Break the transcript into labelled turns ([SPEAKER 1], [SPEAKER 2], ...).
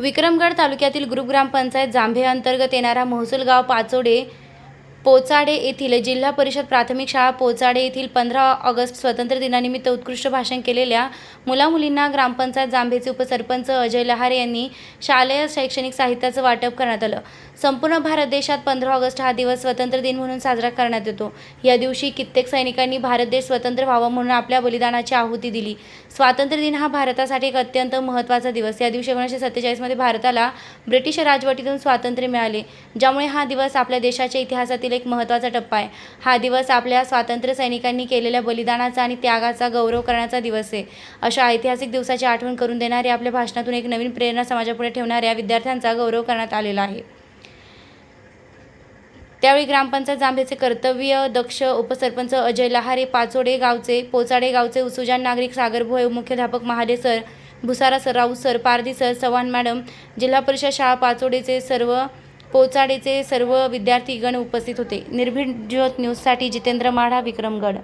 [SPEAKER 1] विक्रमगड तालुक्यातील ग्रुप ग्रामपंचायत जांभे अंतर्गत येणारा महसूल गाव पाचोडे पोचाडे येथील जिल्हा परिषद प्राथमिक शाळा पोचाडे येथील पंधरा ऑगस्ट स्वातंत्र्य दिनानिमित्त उत्कृष्ट भाषण केलेल्या मुलामुलींना ग्रामपंचायत जांभेचे उपसरपंच अजय लहारे यांनी शालेय शैक्षणिक साहित्याचं वाटप करण्यात आलं. संपूर्ण भारत देशात पंधरा ऑगस्ट हा दिवस स्वतंत्र दिन म्हणून साजरा करण्यात येतो. या दिवशी कित्येक सैनिकांनी भारत देश स्वतंत्र व्हावा म्हणून आपल्या बलिदानाची आहुती दिली. स्वातंत्र्य दिन हा भारतासाठी एक अत्यंत महत्त्वाचा दिवस. या दिवशी एकोणीसशे सत्तेचाळीसमध्ये भारताला ब्रिटिश राजवटीतून स्वातंत्र्य मिळाले ज्यामुळे हा दिवस आपल्या देशाच्या इतिहासातील एक महत्त्वाचा टप्पा आहे. हा दिवस आपल्या स्वातंत्र्य सैनिकांनी केलेल्या बलिदानाचा आणि त्यागाचा गौरव करण्याचा दिवस आहे. अशा ऐतिहासिक दिवसाची आठवण करून देणाऱ्या आपल्या भाषणातून एक नवीन प्रेरणा समाजापुढे ठेवणाऱ्या विद्यार्थ्यांचा गौरव करण्यात आलेला आहे. त्यावेळी ग्रामपंचायत जांभेचे कर्तव्य दक्ष उपसरपंच अजय लहारे पाचोडे गावचे पोचाडे गावचे उसुजान नागरिक सागर भोये मुख्याध्यापक Mahade sir Bhusara sir Raut sir Pardhi sir Chavan madam Zilla Parishad शाळा पाचोडेचे सर्व पोचाडेचे सर्व विद्यार्थीगण उपस्थित होते. निर्भीड ज्योत न्यूजसाठी जितेंद्र माढा विक्रमगड.